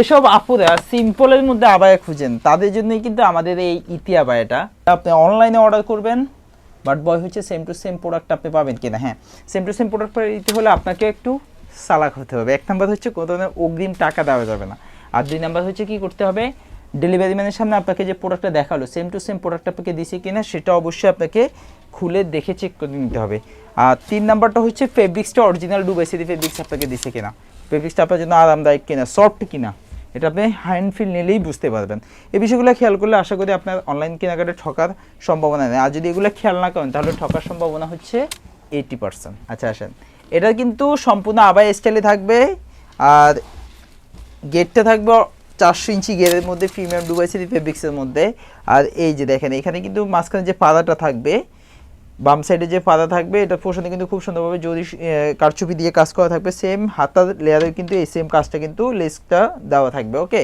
এসব আপুরা সিম্পলের মধ্যে আবায়া খুঁজেন। তাদের জন্যই কিন্তু আমাদের এই ইতি আবায়াটা। আপনি অনলাইনে অর্ডার করবেন বাট বয় হচ্ছে সেম টু সেম প্রোডাক্ট আপনি পাবেন কিনা। হ্যাঁ সেম টু সেম প্রোডাক্ট দিতে হলে আপনাকে একটু সালাক হতে হবে। এক নাম্বার হচ্ছে কোনো ধরনের অগ্রিম টাকা দেওয়া যাবে না। আর দুই নাম্বার হচ্ছে কি করতে হবে? ডেলিভারি ম্যানের সামনে আপনাকে যে প্রোডাক্টটা দেখাল সেম টু সেম প্রোডাক্ট আপনাকে দিছে কিনা, সেটা অবশ্যই আপনাকে খুলে দেখে চেক করে নিতে হবে। আর তিন নাম্বারটা হচ্ছে ফেব্রিক্সটা অরিজিনাল ডুবাই সিটি ফেব্রিক্স আপনাকে দিছে কিনা। ফেব্রিক্সটা আপনার জন্য আরামদায়ক কিনা সফট কিনা। এটা আপনি হ্যান্ড ফিল নিলেই বুঝতে পারবেন। এই বিষয়গুলো খেয়াল করলে আশা করি আপনার অনলাইন কেনাকাটা ঠকার সম্ভাবনা নেই। আর যদি এগুলো খেয়াল না করেন, তাহলে ঠকার সম্ভাবনা হচ্ছে এইটি পার্সেন্ট আচ্ছা আসেন। এটা কিন্তু সম্পূর্ণ আবাই স্টাইলে থাকবে। আর গেটটা থাকবে চারশো ইঞ্চি গেটের মধ্যে প্রিমিয়াম ডুবাই সিটি ফেব্রিক্সের মধ্যে। আর এই যে দেখেন, এখানে কিন্তু মাঝখানে যে পাড়াটা থাকবে বাম সাইডে যে পাতা থাকবে, এটা পোষণে কিন্তু খুব সুন্দরভাবে যদি কারচুপি দিয়ে কাজ করা থাকবে। সেম হাতার লেয়ারের কিন্তু এই সেম কাজটা কিন্তু লেসটা দেওয়া থাকবে ওকে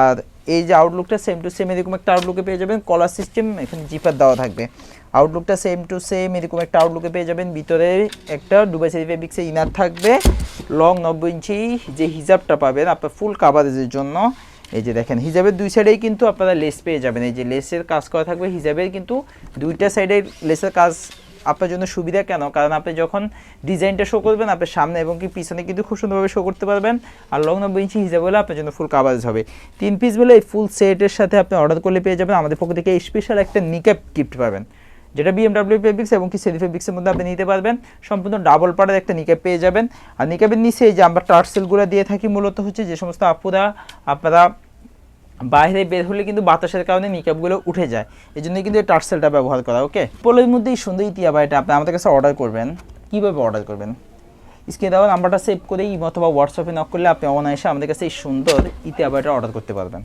আর এই যে আউটলুকটা সেম টু সেম এরকম একটা আউটলুকে পেয়ে যাবেন কলার সিস্টেম এখানে জিপার দেওয়া থাকবে। আউটলুকটা সেম টু সেম এরকম একটা আউটলুকে পেয়ে যাবেন, ভিতরে একটা ডুবাই সাইড ফেব্রিক্সের ইনার থাকবে লং নব্বই ইঞ্চি যে হিজাবটা পাবেন, আপনার ফুল কাভারেজের জন্য। এই যে দেখেন, হিজাবের দুই সাইডেই কিন্তু আপনারা লেস পেয়ে যাবেন। এই যে লেসের কাজ করা থাকবে, হিজাবের কিন্তু দুইটা সাইডে লেসের কাজ আপনার জন্য সুবিধা কেন? কারণ আপনি যখন ডিজাইনটা শো করবেন, আপনার সামনে এবং কি পিছনে কিন্তু খুব সুন্দরভাবে শো করতে পারবেন। আর লং নব্বই ইঞ্চি হিসাব হলে আপনার জন্য ফুল কাভারেজ হবে। তিন পিস বলে এই ফুল সেটের সাথে আপনি অর্ডার করলে পেয়ে যাবেন। আমাদের পক্ষ থেকে স্পেশাল একটা নিক্যাপ গিফট পাবেন। যেটা বিএমডাব্লিউ ফেব্রিক্স এবং কি সেরি ফেব্রিক্সের মধ্যে আপনি নিতে পারবেন। সম্পূর্ণ ডাবল পাড়ের একটা নিক্যাপ পেয়ে যাবেন। আর নিক্যাপের নিচে যে আমরা টার্সেলগুলো দিয়ে থাকি মূলত হচ্ছে যে সমস্ত আপুরা, আপনারা বাইরে বের হলে কিন্তু বাতাসের কারণে নিকাপগুলো উঠে যায়। এই জন্য কিন্তু এই টার্সেলটা ব্যবহার করা ওকে পোলের মধ্যেই সুন্দর ইতিহাবা এটা আপনি আমাদের কাছে অর্ডার করবেন। কীভাবে অর্ডার করবেন? স্ক্রিনে দেওয়া, নাম্বারটা সেভ করেই অথবা হোয়াটসঅ্যাপে নক করলে আপনি অনায়াসে আমাদের কাছে এই সুন্দর ইতিহাবাটা অর্ডার করতে পারবেন।